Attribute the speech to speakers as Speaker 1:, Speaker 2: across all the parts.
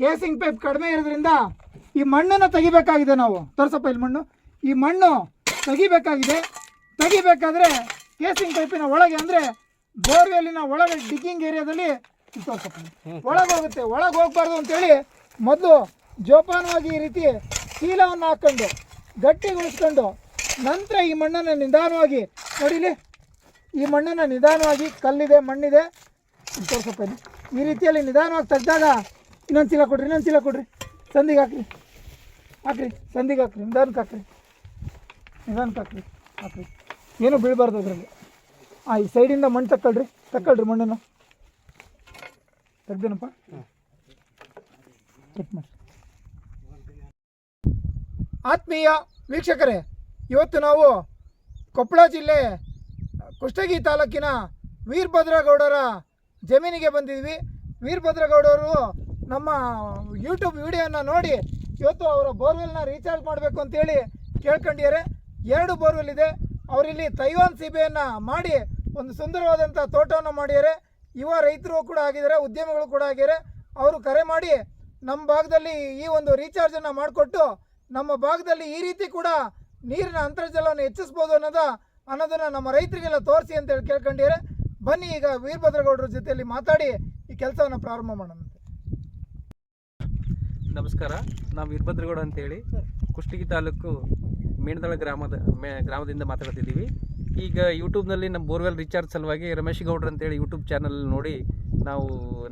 Speaker 1: Casing pipe ಕಡಿಮೆ ಇರೋದ್ರಿಂದ ಈ ಮಣ್ಣನ್ನು ತೆಗಿಬೇಕಾಗಿದೆ ನಾವು. ತೋರಿಸಪ್ಪ ಇಲ್ಲಿ ಮಣ್ಣು. ಈ ಮಣ್ಣು ತೆಗಿಬೇಕಾಗಿದೆ. ತೆಗಿಬೇಕಾದ್ರೆ ಕೇಸಿಂಗ್ ಪೈಪಿನ ಒಳಗೆ ಅಂದರೆ ಬೋರ್ವೆಲ್ಲಿನ ಒಳಗೆ ಡಿಗ್ಗಿಂಗ್ ಏರಿಯಾದಲ್ಲಿ ತೋರಿಸಪ್ಪ. ಒಳಗೆ ಹೋಗುತ್ತೆ. ಒಳಗೆ ಹೋಗ್ಬಾರ್ದು ಅಂತೇಳಿ ಮೊದಲು ಜೋಪಾನವಾಗಿ ಈ ರೀತಿ ಚೀಲವನ್ನು ಹಾಕ್ಕೊಂಡು ಗಟ್ಟಿಗೊಳಿಸ್ಕೊಂಡು ನಂತರ ಈ ಮಣ್ಣನ್ನು ನಿಧಾನವಾಗಿ ನೋಡಿಲಿ. ಈ ಮಣ್ಣನ್ನು ನಿಧಾನವಾಗಿ ಕಲ್ಲಿದೆ, ಮಣ್ಣಿದೆ. ತೋರ್ಸಪ್ಪ ಈ ರೀತಿಯಲ್ಲಿ ನಿಧಾನವಾಗಿ ತೆಗ್ದಾಗ ಇನ್ನೊಂದು ಚೀಲ ಕೊಡ್ರಿ, ಇನ್ನೊಂದು ಚೀಲ ಕೊಡ್ರಿ. ಸಂದಿಗೆ ಹಾಕ್ರಿ. ಹಾಕ್ರಿ, ಸಂದಿಗೆ ಹಾಕ್ರಿ. ನಿಧಾನಕ್ಕೆ ಹಾಕ್ರಿ. ನಿಧಾನಕ್ಕೆ ಹಾಕ್ರಿ. ಹಾಕ್ರಿ. ಏನೂ ಬೀಳಬಾರ್ದು ಅದರಲ್ಲಿ. ಹಾಂ ಈ ಸೈಡಿಂದ ಮಣ್ಣು ತಕ್ಕಳ್ರಿ. ತಕ್ಕಳ್ರಿ ಮಣ್ಣನ್ನು. ತೆಗ್ದೇನಪ್ಪ. ಚೆಕ್ ಮಾಡಿ ಆತ್ಮೀಯ ವೀಕ್ಷಕರೇ, ಇವತ್ತು ನಾವು ಕೊಪ್ಪಳ ಜಿಲ್ಲೆ, ಕುಷ್ಟಗಿ ತಾಲೂಕಿನ ವೀರಭದ್ರಗೌಡರ ಜಮೀನಿಗೆ ಬಂದಿದ್ವಿ. ವೀರಭದ್ರಗೌಡರು ನಮ್ಮ ಯೂಟ್ಯೂಬ್ ವಿಡಿಯೋನ ನೋಡಿ, ಇವತ್ತು ಅವರ ಬೋರ್ವೆಲ್ನ ರೀಚಾರ್ಜ್ ಮಾಡಬೇಕು ಅಂತೇಳಿ ಕೇಳ್ಕೊಂಡಿದ್ದಾರೆ. ಎರಡು ಬೋರ್ವೆಲ್ ಇದೆ. ಅವರಿಲ್ಲಿ ತೈವಾನ್ ಸೀಬೆಯನ್ನು ಮಾಡಿ ಒಂದು ಸುಂದರವಾದಂಥ ತೋಟವನ್ನು ಮಾಡಿದ್ದಾರೆ. ಯುವ ರೈತರು ಕೂಡ ಆಗಿದ್ದಾರೆ, ಉದ್ಯಮಿಗಳು ಕೂಡ ಆಗಿದ್ದಾರೆ. ಅವರು ಕರೆ ಮಾಡಿ ನಮ್ಮ ಭಾಗದಲ್ಲಿ ಈ ಒಂದು ರೀಚಾರ್ಜನ್ನು ಮಾಡಿಕೊಟ್ಟು ನಮ್ಮ ಭಾಗದಲ್ಲಿ ಈ ರೀತಿ ಕೂಡ ನೀರಿನ ಅಂತರ್ಜಲವನ್ನು ಹೆಚ್ಚಿಸ್ಬೋದು ಅನ್ನೋದ, ಅನ್ನೋದನ್ನು ನಮ್ಮ ರೈತರಿಗೆಲ್ಲ ತೋರಿಸಿ ಅಂತೇಳಿ ಕೇಳ್ಕೊಂಡಿದ್ದಾರೆ. ಬನ್ನಿ ಈಗ ವೀರಭದ್ರಗೌಡರ ಜೊತೆಯಲ್ಲಿ ಮಾತಾಡಿ ಈ ಕೆಲಸವನ್ನು ಪ್ರಾರಂಭ ಮಾಡೋಣ.
Speaker 2: ನಮಸ್ಕಾರ. ನಾವು ವೀರಭದ್ರಗೌಡ ಅಂತೇಳಿ ಕುಷ್ಟಗಿ ತಾಲೂಕು ಮೇಣದಳ ಗ್ರಾಮದ ಗ್ರಾಮದಿಂದ ಮಾತಾಡ್ತಿದ್ದೀವಿ. ಈಗ ಯೂಟ್ಯೂಬ್ನಲ್ಲಿ ನಮ್ಮ ಬೋರ್ವೆಲ್ ರೀಚಾರ್ಜ್ ಸಲುವಾಗಿ ರಮೇಶ್ ಗೌಡ್ರು ಅಂತೇಳಿ ಯೂಟ್ಯೂಬ್ ಚಾನಲ್ ನೋಡಿ ನಾವು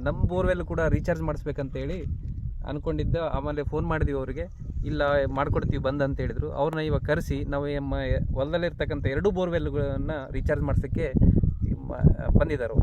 Speaker 2: ನಮ್ಮ ಬೋರ್ವೆಲ್ ಕೂಡ ರೀಚಾರ್ಜ್ ಮಾಡಿಸ್ಬೇಕಂತೇಳಿ ಅಂದ್ಕೊಂಡಿದ್ದ ಆಮೇಲೆ ಫೋನ್ ಮಾಡಿದ್ವಿ ಅವರಿಗೆ. ಇಲ್ಲ, ಮಾಡ್ಕೊಡ್ತೀವಿ, ಬಂದ್ ಅಂತ ಹೇಳಿದ್ರು. ಅವ್ರನ್ನ ಇವಾಗ ಕರೆಸಿ ನಾವು ನಮ್ಮ ಹೊಲದಲ್ಲಿರ್ತಕ್ಕಂಥ ಎರಡು ಬೋರ್ವೆಲ್ಗಳನ್ನು ರೀಚಾರ್ಜ್ ಮಾಡ್ಸೋಕ್ಕೆ ಬಂದಿದ್ದಾರೆ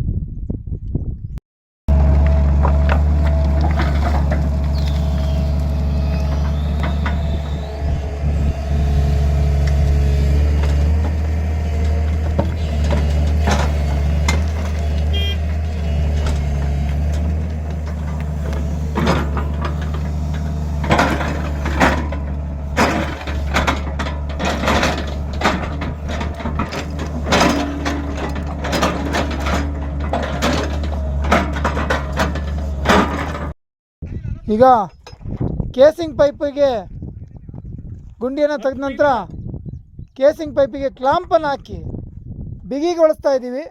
Speaker 1: ಈಗ ಕೇಸಿಂಗ್ ಪೈಪಿಗೆ ಗುಂಡಿಯನ್ನು ತೆಗೆದ ನಂತರ ಕೇಸಿಂಗ್ ಪೈಪಿಗೆ ಕ್ಲಾಂಪನ್ನು ಹಾಕಿ ಬಿಗಿಗೊಳಿಸ್ತಾ ಇದ್ದೀವಿ.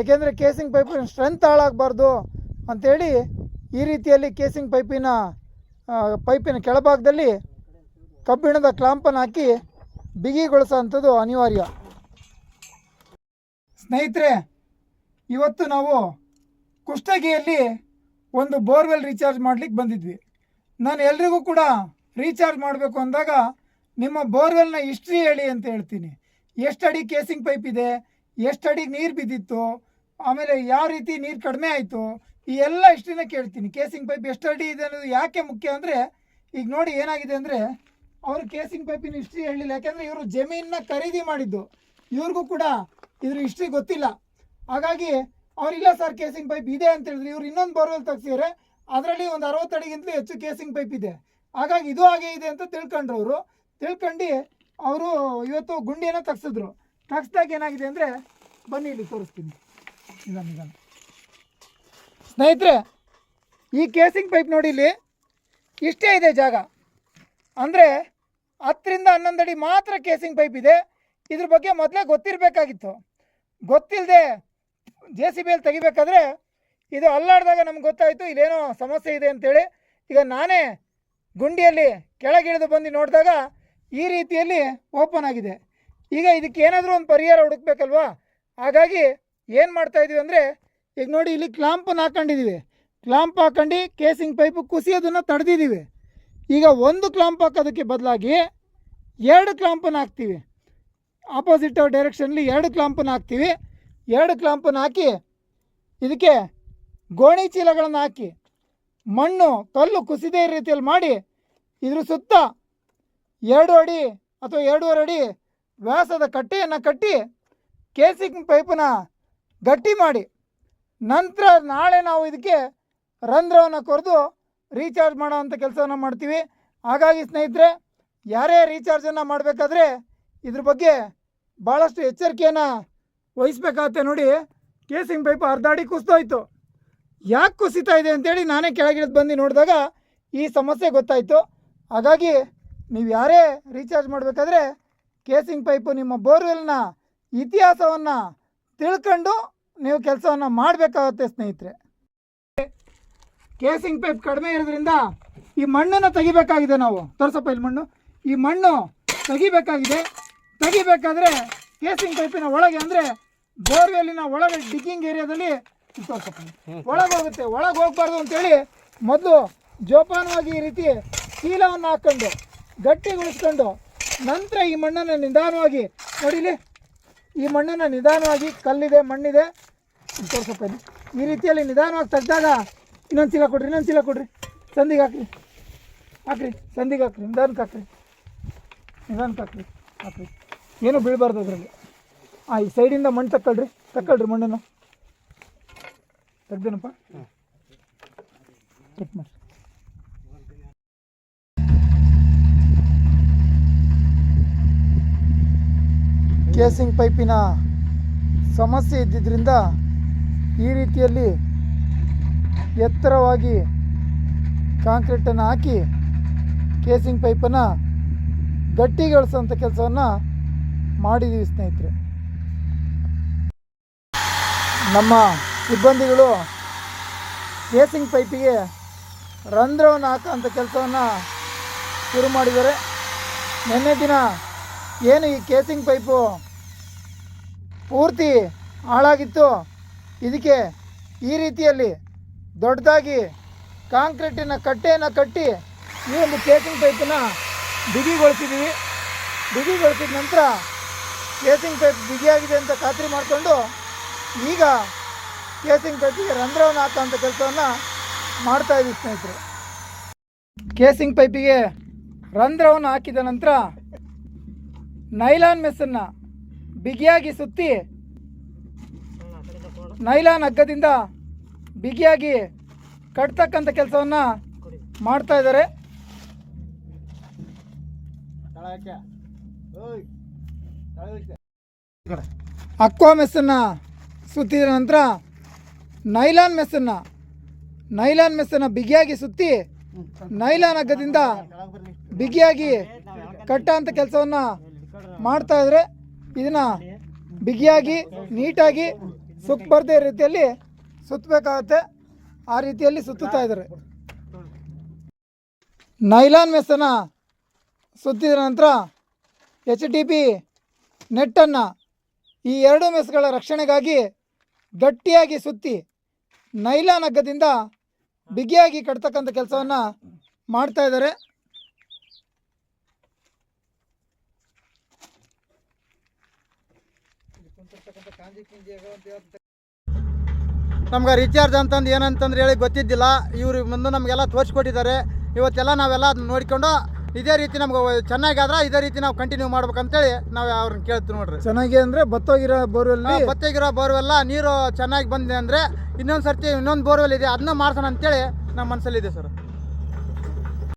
Speaker 1: ಏಕೆಂದರೆ ಕೇಸಿಂಗ್ ಪೈಪಿನ ಸ್ಟ್ರೆಂತ್ ಹಾಳಾಗಬಾರ್ದು ಅಂಥೇಳಿ ಈ ರೀತಿಯಲ್ಲಿ ಕೇಸಿಂಗ್ ಪೈಪಿನ ಪೈಪಿನ ಕೆಳಭಾಗದಲ್ಲಿ ಕಬ್ಬಿಣದ ಕ್ಲಾಂಪನ್ನು ಹಾಕಿ ಬಿಗಿಗೊಳಿಸೋ ಅಂಥದ್ದು ಅನಿವಾರ್ಯ. ಸ್ನೇಹಿತರೆ, ಇವತ್ತು ನಾವು ಕುಷ್ಟಗಿಯಲ್ಲಿ ಒಂದು ಬೋರ್ವೆಲ್ ರೀಚಾರ್ಜ್ ಮಾಡ್ಲಿಕ್ಕೆ ಬಂದಿದ್ವಿ. ನಾನು ಎಲ್ರಿಗೂ ಕೂಡ ರೀಚಾರ್ಜ್ ಮಾಡಬೇಕು ಅಂದಾಗ ನಿಮ್ಮ ಬೋರ್ವೆಲ್ನ ಹಿಸ್ಟ್ರಿ ಹೇಳಿ ಅಂತ ಹೇಳ್ತೀನಿ. ಎಷ್ಟು ಅಡಿ ಕೇಸಿಂಗ್ ಪೈಪ್ ಇದೆ ಎಷ್ಟು ಅಡಿಗೆ ನೀರು ಬಿದ್ದಿತ್ತು, ಆಮೇಲೆ ಯಾವ ರೀತಿ ನೀರು ಕಡಿಮೆ ಆಯಿತು, ಈ ಎಲ್ಲ ಹಿಸ್ಟ್ರಿನ ಕೇಳ್ತೀನಿ. ಕೇಸಿಂಗ್ ಪೈಪ್ ಎಷ್ಟು ಅಡಿ ಇದೆ ಅನ್ನೋದು ಯಾಕೆ ಮುಖ್ಯ ಅಂದರೆ, ಈಗ ನೋಡಿ ಏನಾಗಿದೆ ಅಂದರೆ, ಅವರು ಕೇಸಿಂಗ್ ಪೈಪಿನ ಹಿಸ್ಟ್ರಿ ಹೇಳಿಲ್ಲ ಯಾಕೆಂದರೆ ಇವರು ಜಮೀನನ್ನ ಖರೀದಿ ಮಾಡಿದ್ದು. ಇವ್ರಿಗೂ ಕೂಡ ಇದ್ರ ಹಿಸ್ಟ್ರಿ ಗೊತ್ತಿಲ್ಲ. ಹಾಗಾಗಿ ಅವ್ರಿಲ್ಲ ಸರ್ ಕೇಸಿಂಗ್ ಪೈಪ್ ಇದೆ ಅಂತ ಹೇಳಿದ್ರು. ಇವ್ರು ಇನ್ನೊಂದು ಬೋರ್ವೆಲ್ ತೆಗ್ಸಿದ್ರೆ ಅದರಲ್ಲಿ ಒಂದು ಅರವತ್ತು ಅಡಿಗಿಂತಲೂ ಹೆಚ್ಚು ಕೇಸಿಂಗ್ ಪೈಪ್ ಇದೆ. ಹಾಗಾಗಿ ಇದು ಹಾಗೆ ಇದೆ ಅಂತ ತಿಳ್ಕೊಂಡ್ರು ಅವರು ತಿಳ್ಕೊಂಡು ಅವರು ಇವತ್ತು ಗುಂಡಿಯನ್ನು ತೆಗ್ಸಿದ್ರು. ತೆಗ್ಸ್ದಾಗ ಏನಾಗಿದೆ ಅಂದರೆ ಬನ್ನಿ ಇಲ್ಲಿ ತೋರಿಸ್ತೀನಿ. ನಿಧಾನ ನಿಧಾನ. ಸ್ನೇಹಿತರೆ, ಈ ಕೇಸಿಂಗ್ ಪೈಪ್ ನೋಡಿ ಇಲ್ಲಿ ಇಷ್ಟೇ ಇದೆ ಜಾಗ. ಅಂದರೆ ಹತ್ತರಿಂದ ಹನ್ನೊಂದು ಅಡಿ ಮಾತ್ರ ಕೇಸಿಂಗ್ ಪೈಪ್ ಇದೆ. ಇದ್ರ ಬಗ್ಗೆ ಮೊದಲೇ ಗೊತ್ತಿರಬೇಕಾಗಿತ್ತು. ಗೊತ್ತಿಲ್ಲದೆ ಜೆ ಸಿ ಬಿಯಲ್ಲಿ ತೆಗಿಬೇಕಾದ್ರೆ ಇದು ಅಲ್ಲಾಡಿದಾಗ ನಮ್ಗೆ ಗೊತ್ತಾಯಿತು, ಇಲ್ಲೇನೋ ಸಮಸ್ಯೆ ಇದೆ ಅಂತೇಳಿ. ಈಗ ನಾನೇ ಗುಂಡಿಯಲ್ಲಿ ಕೆಳಗಿಳಿದು ಬಂದು ನೋಡಿದಾಗ ಈ ರೀತಿಯಲ್ಲಿ ಓಪನ್ ಆಗಿದೆ. ಈಗ ಇದಕ್ಕೆ ಏನಾದರೂ ಒಂದು ಪರಿಹಾರ ಹುಡುಕ್ಬೇಕಲ್ವಾ? ಹಾಗಾಗಿ ಏನು ಮಾಡ್ತಾ ಇದ್ದೀವಿ ಅಂದರೆ, ಈಗ ನೋಡಿ ಇಲ್ಲಿ ಕ್ಲಾಂಪನ್ನು ಹಾಕೊಂಡಿದ್ದೀವಿ ಕ್ಲಾಂಪ್ ಹಾಕೊಂಡು ಕೇಸಿಂಗ್ ಪೈಪು ಕುಸಿಯೋದನ್ನು ತಡೆದಿದ್ದೀವಿ ಈಗ ಒಂದು ಕ್ಲಾಂಪ್ ಹಾಕೋದಕ್ಕೆ ಬದಲಾಗಿ ಎರಡು ಕ್ಲಾಂಪನ್ನು ಹಾಕ್ತೀವಿ. ಆಪೋಸಿಟ್ ಡೈರೆಕ್ಷನಲ್ಲಿ ಎರಡು ಕ್ಲಾಂಪನ್ನು ಹಾಕ್ತೀವಿ. ಎರಡು ಕ್ಲಾಂಪನ್ನು ಹಾಕಿ, ಇದಕ್ಕೆ ಗೋಣಿ ಚೀಲಗಳನ್ನು ಹಾಕಿ, ಮಣ್ಣು ಕಲ್ಲು ಕುಸಿದೇ ರೀತಿಯಲ್ಲಿ ಮಾಡಿ, ಇದ್ರ ಸುತ್ತ ಎರಡು ಅಡಿ ಅಥವಾ ಎರಡೂವರೆ ಅಡಿ ವ್ಯಾಸದ ಕಟ್ಟೆಯನ್ನು ಕಟ್ಟಿ, ಕೇಸಿಂಗ್ ಪೈಪನ್ನ ಗಟ್ಟಿ ಮಾಡಿ, ನಂತರ ನಾಳೆ ನಾವು ಇದಕ್ಕೆ ರಂಧ್ರವನ್ನು ಕೊರೆದು ರೀಚಾರ್ಜ್ ಮಾಡೋ ಅಂಥ ಕೆಲಸವನ್ನು ಮಾಡ್ತೀವಿ. ಹಾಗಾಗಿ ಸ್ನೇಹಿತರೆ, ಯಾರೇ ರೀಚಾರ್ಜನ್ನು ಮಾಡಬೇಕಾದ್ರೆ ಇದ್ರ ಬಗ್ಗೆ ಭಾಳಷ್ಟು ಎಚ್ಚರಿಕೆಯನ್ನು ವಹಿಸ್ಬೇಕಾಗತ್ತೆ ನೋಡಿ. ಕೇಸಿಂಗ್ ಪೈಪ್ ಅರ್ಧ ಅಡಿ ಕುಸ್ದೋಯ್ತು. ಯಾಕೆ ಕುಸಿತಾ ಇದೆ ಅಂತೇಳಿ ನಾನೇ ಕೆಳಗಿಳಿದು ಬಂದು ನೋಡಿದಾಗ ಈ ಸಮಸ್ಯೆ ಗೊತ್ತಾಯಿತು. ಹಾಗಾಗಿ ನೀವು ಯಾರೇ ರೀಚಾರ್ಜ್ ಮಾಡಬೇಕಾದ್ರೆ ಕೇಸಿಂಗ್ ಪೈಪು ನಿಮ್ಮ ಬೋರ್ವೆಲ್ನ ಇತಿಹಾಸವನ್ನು ತಿಳ್ಕೊಂಡು ನೀವು ಕೆಲಸವನ್ನು ಮಾಡಬೇಕಾಗತ್ತೆ ಸ್ನೇಹಿತರೆ. ಕೇಸಿಂಗ್ ಪೈಪ್ ಕಡಿಮೆ ಇರೋದ್ರಿಂದ ಈ ಮಣ್ಣನ್ನು ತೆಗಿಬೇಕಾಗಿದೆ ನಾವು. ತೋರ್ಸಪ್ಪ ಇಲ್ಲಿ ಮಣ್ಣು. ಈ ಮಣ್ಣು ತೆಗಿಬೇಕಾಗಿದೆ. ತೆಗಿಬೇಕಾದ್ರೆ ಕೇಸಿಂಗ್ ಪೈಪಿನ ಒಳಗೆ ಅಂದರೆ ಬೋರ್ವೆಲ್ಲಿನ ಒಳಗೆ ಡಿಗ್ಗಿಂಗ್ ಏರಿಯಾದಲ್ಲಿ ಒಳಗೆ ಹೋಗುತ್ತೆ, ಒಳಗೆ ಹೋಗ್ಬಾರ್ದು ಅಂತೇಳಿ ಮೊದಲು ಜೋಪಾನವಾಗಿ ಈ ರೀತಿ ಚೀಲವನ್ನು ಹಾಕ್ಕೊಂಡು, ಗಟ್ಟಿಗೊಳಿಸ್ಕೊಂಡು ನಂತರ ಈ ಮಣ್ಣನ್ನು ನಿಧಾನವಾಗಿ ನೋಡಿಲಿ, ಈ ಮಣ್ಣನ್ನು ನಿಧಾನವಾಗಿ ಕಲ್ಲಿದೆ, ಮಣ್ಣಿದೆ. ತೋರ್ಸಪ್ಪ ಈ ರೀತಿಯಲ್ಲಿ ನಿಧಾನವಾಗಿ ತೆಗ್ದಾಗ ಇನ್ನೊಂದು ಚೀಲ ಕೊಡ್ರಿ, ಇನ್ನೊಂದು ಚೀಲ ಕೊಡ್ರಿ. ಸಂದಿಗೆ ಹಾಕ್ರಿ. ಹಾಕ್ರಿ, ಸಂದಿಗೆ ಹಾಕ್ರಿ. ನಿಧಾನಕ್ಕೆ ಹಾಕ್ರಿ. ನಿಧಾನಕ್ಕೆ ಹಾಕ್ರಿ. ಹಾಕ್ರಿ. ಏನು ಬೀಳಬಾರ್ದು ಅದರಲ್ಲಿ. ಹಾಂ ಈ ಸೈಡಿಂದ ಮಣ್ಣು ತಕ್ಕಳ್ರಿ ತಕ್ಕಳ್ರಿ ಮಣ್ಣನ್ನು. ತೆಗ್ದೇನಪ್ಪ. ಚೆಕ್ ಮಾಡಿ ಕೇಸಿಂಗ್ ಪೈಪಿನ ಸಮಸ್ಯೆ ಇದ್ದಿದ್ದರಿಂದ ಈ ರೀತಿಯಲ್ಲಿ ಎತ್ತರವಾಗಿ ಕಾಂಕ್ರೀಟನ್ನು ಹಾಕಿ ಕೇಸಿಂಗ್ ಪೈಪನ್ನು ಗಟ್ಟಿಗೊಳಿಸೋಂಥ ಕೆಲಸವನ್ನು ಮಾಡಿದ್ದೀವಿ ಸ್ನೇಹಿತರೆ. ನಮ್ಮ ಸಿಬ್ಬಂದಿಗಳು ಕೇಸಿಂಗ್ ಪೈಪಿಗೆ ರಂಧ್ರವನ್ನು ಹಾಕೋಂಥ ಕೆಲಸವನ್ನು ಶುರು ಮಾಡಿದ್ದಾರೆ. ನಿನ್ನೆ ದಿನ ಏನು ಈ ಕೇಸಿಂಗ್ ಪೈಪು ಪೂರ್ತಿ ಹಾಳಾಗಿತ್ತು. ಇದಕ್ಕೆ ಈ ರೀತಿಯಲ್ಲಿ ದೊಡ್ಡದಾಗಿ ಕಾಂಕ್ರೀಟಿನ ಕಟ್ಟೆಯನ್ನು ಕಟ್ಟಿ ಈ ಒಂದು ಕೇಸಿಂಗ್ ಪೈಪನ್ನು ಬಿಗಿಗೊಳಿಸಿದ್ದೀವಿ. ಬಿಗಿಗೊಳಿಸಿದ ನಂತರ ಕೇಸಿಂಗ್ ಪೈಪ್ ಬಿಗಿಯಾಗಿದೆ ಅಂತ ಖಾತ್ರಿ ಮಾಡಿಕೊಂಡು ಈಗ ಕೇಸಿಂಗ್ ಪೈಪಿಗೆ ರಂಧ್ರವನ್ನು ಹಾಕುವಂಥ ಕೆಲಸವನ್ನು ಮಾಡ್ತಾ ಇದ್ದೀವಿ ಸ್ನೇಹಿತರೆ. ಕೇಸಿಂಗ್ ಪೈಪಿಗೆ ರಂಧ್ರವನ್ನು ಹಾಕಿದ ನಂತರ ನೈಲಾನ್ ಮೆಸ್ಸನ್ನು ಬಿಗಿಯಾಗಿ ಸುತ್ತಿ ನೈಲಾನ್ ಹಗ್ಗದಿಂದ ಬಿಗಿಯಾಗಿ ಕಟ್ತಕ್ಕಂಥ ಕೆಲಸವನ್ನು ಮಾಡ್ತಾ ಇದ್ದಾರೆ. ಅಕ್ವಾ ಮೆಸ್ಸನ್ನು ಸುತ್ತಿದ ನಂತರ ನೈಲಾನ್ ಮೆಸ್ಸನ್ನು ನೈಲಾನ್ ಮೆಸ್ಸನ್ನು ಬಿಗಿಯಾಗಿ ಸುತ್ತಿ, ನೈಲಾನ್ ಹಗ್ಗದಿಂದ ಬಿಗಿಯಾಗಿ ಅಂತ ಕೆಲಸವನ್ನು ಮಾಡ್ತಾ ಇದ್ರೆ ಇದನ್ನ ಬಿಗಿಯಾಗಿ, ನೀಟಾಗಿ ಸುತ್ತಬಾರ್ದೇ ರೀತಿಯಲ್ಲಿ ಸುತ್ತಬೇಕಾಗತ್ತೆ ಆ ರೀತಿಯಲ್ಲಿ ಸುತ್ತುತ್ತಾ ಇದ್ದಾರೆ. ನೈಲಾನ್ ಮೆಸ್ಸನ್ನು ಸುತ್ತಿದ ನಂತರ ಎಚ್ ಡಿ ಪಿ ನೆಟ್ಟನ್ನು ಈ ಎರಡು ಮೆಸ್ಗಳ ರಕ್ಷಣೆಗಾಗಿ ಗಟ್ಟಿಯಾಗಿ ಸುತ್ತಿ ನೈಲಾನ್ ಹಗ್ಗದಿಂದ ಬಿಗಿಯಾಗಿ ಕಟ್ತಕ್ಕಂಥ ಕೆಲಸವನ್ನು ಮಾಡ್ತಾ ಇದ್ದಾರೆ.
Speaker 3: ನಮ್ಗೆ ರಿಚಾರ್ಜ್ ಅಂತಂದು ಏನಂತಂದ್ರೆ ಹೇಳಿ ಗೊತ್ತಿದ್ದಿಲ್ಲ. ಇವರು ಮುಂದೆ ನಮಗೆಲ್ಲ ತೋರಿಸ್ಕೊಟ್ಟಿದ್ದಾರೆ ಇವತ್ತೆಲ್ಲ ನಾವೆಲ್ಲ ಅದನ್ನ ನೋಡಿಕೊಂಡು ಇದೇ ರೀತಿ ನಮ್ಗೆ ಚೆನ್ನಾಗಾದ್ರೆ ಇದೇ ರೀತಿ ನಾವು ಕಂಟಿನ್ಯೂ ಮಾಡ್ಬೇಕಂತೇಳಿ ನಾವು ಅವ್ರನ್ನ ಕೇಳ್ತೀವಿ ನೋಡ್ರಿ.
Speaker 1: ಚೆನ್ನಾಗಿ ಅಂದರೆ ಬತ್ತೋಗಿರೋ ಬೋರ್ವೆಲ್
Speaker 3: ಬತ್ತೋಗಿರೋ ಬೋರ್ವೆಲ್ಲ ನೀರು ಚೆನ್ನಾಗಿ ಬಂದಿದೆ ಅಂದರೆ ಇನ್ನೊಂದು ಸರ್ತಿ ಇನ್ನೊಂದು ಬೋರ್ವೆಲ್ ಇದೆ ಅದನ್ನ ಮಾಡ್ಸೋಣ ಅಂತೇಳಿ ನಮ್ಮ ಮನಸ್ಸಲ್ಲಿದೆ ಸರ್.